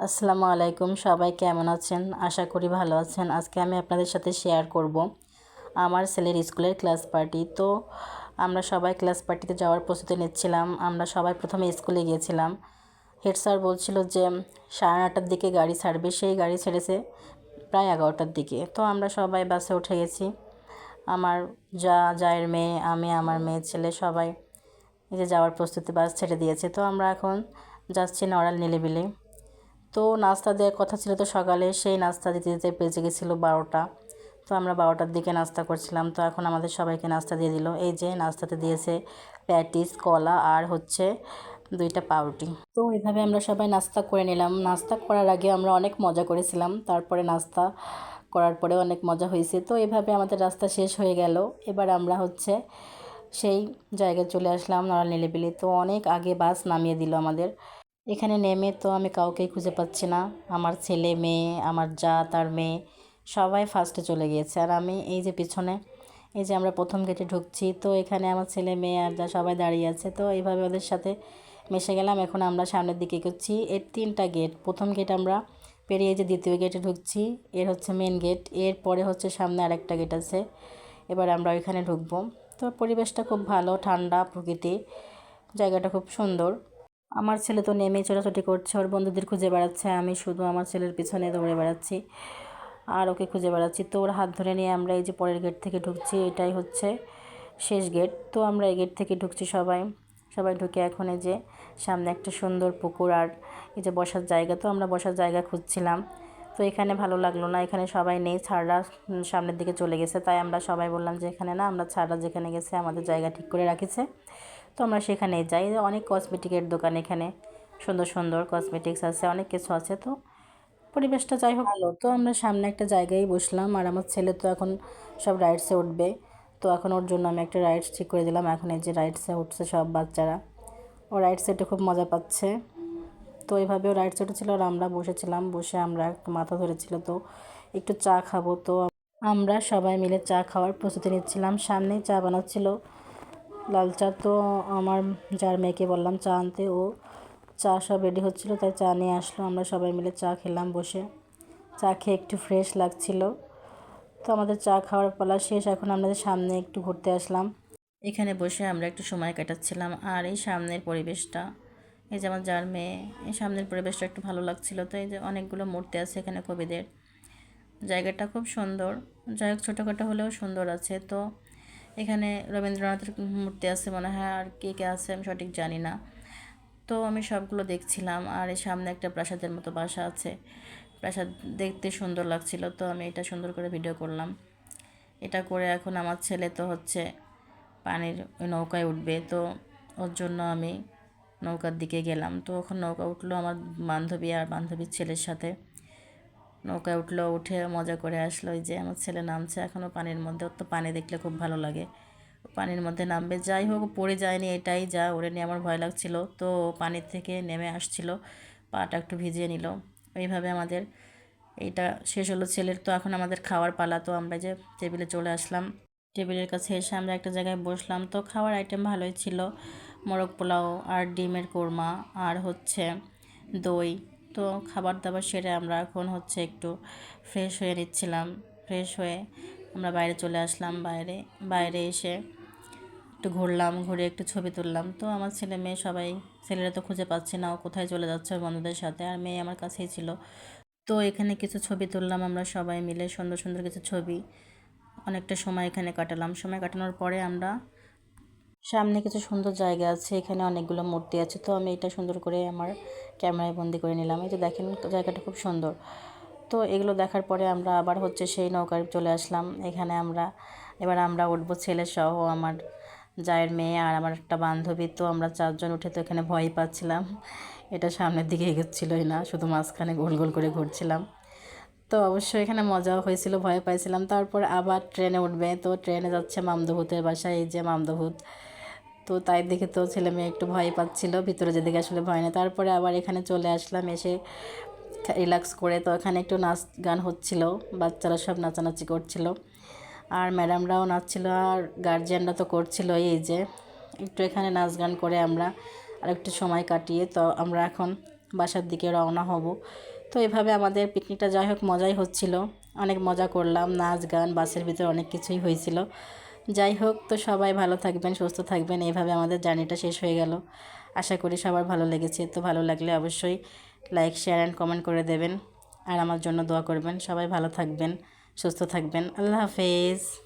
আসসালামু আলাইকুম, সবাই কেমন আছেন? আশা করি ভালো আছেন। আজকে আমি আপনাদের সাথে শেয়ার করব আমার ছেলের স্কুলের ক্লাস পার্টি তো আমরা সবাই ক্লাস পার্টিতে যাওয়ার প্রস্তুতি নিচ্ছিলাম। আমরা সবাই প্রথমে স্কুলে গিয়েছিলাম। হেড স্যার বলছিল যে, সাড়ে নটার দিকে গাড়ি ছাড়বে। সেই গাড়ি ছেড়েছে প্রায় এগারোটার দিকে। তো আমরা সবাই বাসে উঠে গেছি। আমার যা, জায়ের মেয়ে, আমি, আমার মেয়ের ছেলে সবাই এই যে যাওয়ার প্রস্তুতি বাস ছেড়ে দিয়েছে। তো আমরা এখন যাচ্ছি নড়াল নিলিবিলি। তো নাস্তা দেওয়ার কথা ছিল তো সকালে, সেই নাস্তা দিতে দিতে বেজে গেছিল বারোটা। তো আমরা বারোটার দিকে নাস্তা করছিলাম। তো এখন আমাদের সবাইকে নাস্তা দিয়ে দিল। এই যে নাস্তাতে দিয়েছে প্যাটিস, কলা আর হচ্ছে দুইটা পাউরুটি। তো এইভাবে আমরা সবাই নাস্তা করে নিলাম। নাস্তা করার আগে আমরা অনেক মজা করেছিলাম। তারপরে নাস্তা করার পরে অনেক মজা হয়েছে। তো এভাবে আমাদের রাস্তা শেষ হয়ে গেল। এবার আমরা হচ্ছে সেই জায়গায় চলে আসলাম নড়াল নিলিবিলি তো অনেক আগে বাস নামিয়ে দিল আমাদের। এখানে নেমে তো আমি কাউকেই খুঁজে পাচ্ছি না। আমার ছেলে, মেয়ে, আমার যা, তার মেয়ে, সবাই ফার্স্টে চলে গিয়েছে। আর আমি এই যে পিছনে, এই যে আমরা প্রথম গেটে ঢুকছি, তো এখানে আমার ছেলে, মেয়ে আর যা সবাই দাঁড়িয়ে আছে, তো এইভাবে ওদের সাথে মিশে গেলাম। এখন আমরা সামনের দিকে এগোচ্ছি। এর তিনটা গেট প্রথম গেট আমরা পেরিয়ে যে দ্বিতীয় গেটে ঢুকছি, এর হচ্ছে মেন গেটের পরে হচ্ছে সামনে আরেকটা গেট আছে। এবার আমরা ওইখানে ঢুকবো। তো পরিবেশটা খুব ভালো, ঠান্ডা প্রকৃতি জায়গাটা খুব সুন্দর। আমার ছেলে তো নেমে ছোটাছুটি করছে, ওর বন্ধুদের খুঁজে বেড়াচ্ছে, আমি শুধু আমার ছেলের পিছনে দৌড়ে বেড়াচ্ছি, আর ওকে খুঁজে বেড়াচ্ছি। তো ওর হাত ধরে নিয়ে আমরা এই যে পরের গেট থেকে ঢুকছি, এটাই হচ্ছে শেষ গেট তো আমরা এই গেট থেকে ঢুকছি সবাই সবাই ঢুকে এখন এই যে সামনে একটা সুন্দর পুকুর আর এই যে বসার জায়গা, তো আমরা বসার জায়গা খুঁজছিলাম। তো এখানে ভালো লাগল না, এখানে সবাই নেই, ছাড়রা সামনের দিকে চলে গেছে, তাই আমরা সবাই বললাম যে এখানে না, আমরা ছাড়রা যেখানে গেছে আমাদের জায়গা ঠিক করে রাখিছে। তো আমরা সেখানে যাই। অনেক কসমেটিকের দোকান এখানে। সুন্দর সুন্দর কসমেটিক্স আছে, অনেক কিছু আছে। তো পরিবেশটা যাই হোক ভালো। তো আমরা সামনে একটা জায়গায় বসলাম। আর আমার ছেলে তো এখন সব রাইডসে উঠবে। তো এখন ওর জন্য আমি একটা রাইডস ঠিক করে দিলাম। এখন এই যে রাইডসে উঠছে সব বাচ্চারা। ও রাইড সেটে খুব মজা পাচ্ছে। তো এইভাবেও রাইড সেটে ছিল আর আমরা বসেছিলাম। বসে আমরা একটু মাথা ধরেছিল। তো একটু চা খাব। তো আমরা সবাই মিলে চা খাওয়ার প্রস্তুতি নিচ্ছিলাম। সামনেই চা বানাচ্ছিল। লাল চা তো আমার যার মেয়েকে বললাম চা আনতে, ও চা সব রেডি হচ্ছিল, তাই চা নিয়ে আসলো। আমরা সবাই মিলে চা খেলাম বসে। চা খেয়ে একটু ফ্রেশ লাগছিল। তো আমাদের চা খাওয়ার পালা শেষ, এখন আমাদের সামনে একটু ঘুরতে আসলাম। এখানে বসে আমরা একটু সময় কাটাচ্ছিলাম। আর এই সামনের পরিবেশটা, এই যে আমার যার মেয়ে, এই সামনের পরিবেশটা একটু ভালো লাগছিল। তো এই যে অনেকগুলো মূর্তি আছে এখানে কবিদের। জায়গাটা খুব সুন্দর। যাই হোক, ছোটোখাটো হলেও সুন্দর আছে। তো এখানে রবীন্দ্রনাথের মূর্তি আছে মনে হয়, আর কে কে আছে আমি সঠিক জানি না। তো আমি সবগুলো দেখছিলাম, আর এই সামনে একটা প্রাসাদের মতো বাসা আছে। প্রাসাদ দেখতে সুন্দর লাগছিল, তো আমি এটা সুন্দর করে ভিডিও করলাম। এটা করে এখন আমার ছেলে তো হচ্ছে পানির নৌকায় উঠবে, তো ওর জন্য আমি নৌকার দিকে গেলাম। তো ওখানে নৌকা উঠল আমার বান্ধবী আর বান্ধবীর ছেলের সাথে। নৌকায় উঠল, উঠে মজা করে আসলো। ওই যে আমার ছেলে নামছে এখনও পানির মধ্যে, ওর তো পানি দেখলে খুব ভালো লাগে। পানির মধ্যে নামবে, যাই হোক পড়ে যায়নি এটাই যা, ওরে নিয়ে আমার ভয় লাগছিল। তো পানির থেকে নেমে আসছিল, পাটা একটু ভিজিয়ে নিল। এইভাবে আমাদের এইটা শেষ হলো। ছেলের তো এখন আমাদের খাওয়ার পালা, তো আমরা যে টেবিলে চলে আসলাম। টেবিলের কাছে এসে আমরা একটা জায়গায় বসলাম। তো খাওয়ার আইটেম ভালোই ছিল, মোরগ পোলাও আর ডিমের কোরমা, আর হচ্ছে দই। তো খাবার দাবার সেরে আমরা এখন হচ্ছে একটু ফ্রেশ হয়ে নিচ্ছিলাম। ফ্রেশ হয়ে আমরা বাইরে চলে আসলাম বাইরে। বাইরে এসে একটু ঘুরলাম, ঘুরে একটু ছবি তুললাম। তো আমার ছেলে মেয়ে সবাই, ছেলেরা তো খুঁজে পাচ্ছি না ও কোথায় চলে যাচ্ছে বন্ধুদের সাথে। আর মেয়ে আমার কাছেই ছিল। তো এখানে কিছু ছবি তুললাম আমরা সবাই মিলে, সুন্দর সুন্দর কিছু ছবি। অনেকটা সময় এখানে কাটালাম। সময় কাটানোর পরে আমরা সামনে কিছু সুন্দর জায়গা আছে, এখানে অনেকগুলো মূর্তি আছে, তো আমি এটা সুন্দর করে আমার ক্যামেরায় বন্দি করে নিলাম। এই যে দেখেন, জায়গাটা খুব সুন্দর। তো এগুলো দেখার পরে আমরা আবার হচ্ছে সেই নৌকায় চলে আসলাম। এখানে আমরা, এবার আমরা উঠবো ছেলে সহ আমার জায়ের মেয়ে আর আমার একটা বান্ধবী। তো আমরা চারজন উঠে তো এখানে ভয় পাচ্ছিলাম। এটা সামনের দিকে এগোচ্ছিলই না, শুধু মাঝখানে গোল গোল করে ঘুরছিলাম। তো অবশ্যই এখানে মজাও হয়েছিল, ভয় পাইছিলাম। তারপর আবার ট্রেনে উঠবে। তো ট্রেনে যাচ্ছে মামদভূতের বাসায়। এই যে মামদভূত তো তাই দেখে তো ছেলে মেয়ে একটু ভয় পাচ্ছিল, ভিতরে যেদিকে আসলে ভয় নেই। তারপরে আবার এখানে চলে আসলাম, এসে রিল্যাক্স করে তো এখানে একটু নাচ গান হচ্ছিল, বাচ্চারা সব নাচানাচি করছিল। আর ম্যাডামরাও নাচছিল, আর গার্জিয়ানরা তো করছিল এই যে। একটু এখানে নাচ গান করে আমরা আর একটু সময় কাটিয়ে তো আমরা এখন বাসার দিকে রওনা হব। তো এভাবে আমাদের পিকনিকটা যাই হোক মজাই হচ্ছিল। অনেক মজা করলাম, নাচ গান, বাসের ভিতরে অনেক কিছুই হয়েছিল। যাই হোক, তো সবাই ভালো থাকবেন, সুস্থ থাকবেন। এইভাবে আমাদের জার্নিটা শেষ হয়ে গেল। আশা করি সবার ভালো লেগেছে। তো ভালো লাগলে অবশ্যই লাইক, শেয়ার অ্যান্ড কমেন্ট করে দেবেন। আর আমার জন্য দোয়া করবেন। সবাই ভালো থাকবেন, সুস্থ থাকবেন। আল্লাহ হাফেজ।